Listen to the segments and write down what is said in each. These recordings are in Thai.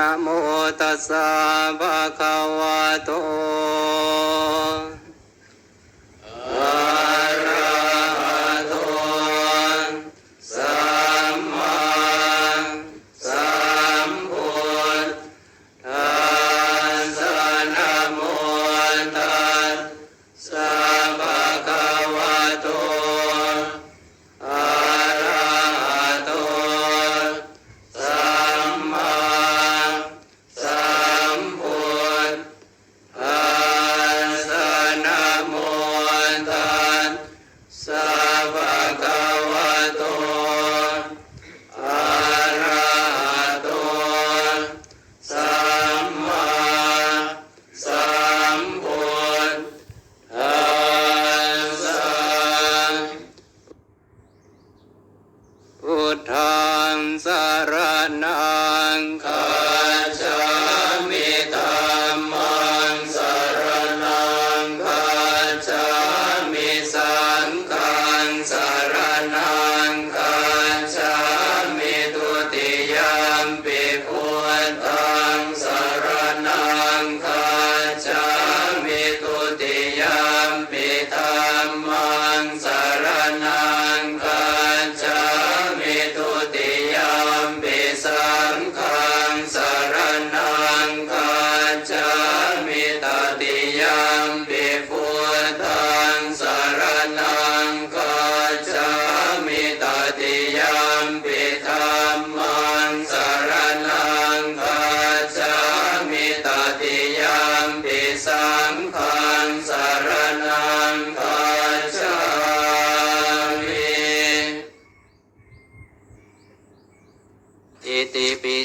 นะโมตัสสะภะคะวะโต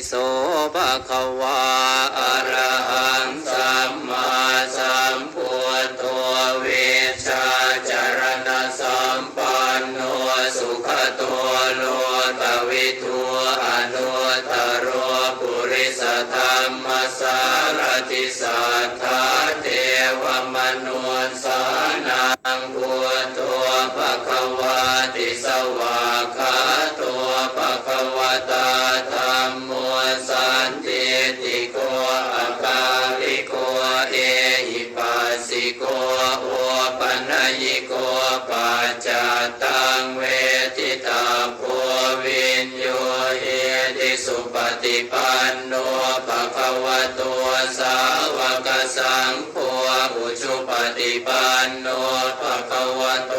โสภะคะวาอะระหังสัมมาสัมพุทโธเวชาจารณะสัมปันโนสุขโตโลกวิทูอนุตรโรปุริสธรรมสารติสัทธาเทวมนุสสานังพุทโธภะคะวาติสวา ปัจจตังเวทิตาโพวินโยเอติสุปฏิปันโนภะคะวะโตสาวกสังโฆอุชุปฏิปันโนภะคะวะโต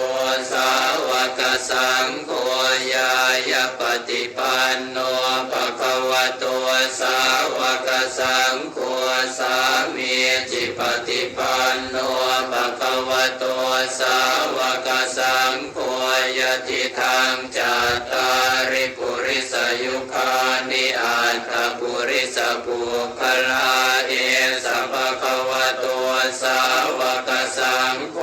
สาวกสังโฆยายาปฏิปันโน สามีจิปฏิปันโนภะคะวะโตสาวกสังโฆยติทางจัตตาริปุริสยุคานิอัตถปุริสปุคลาเอสัพพะคะวะโตสาวกสังโฆ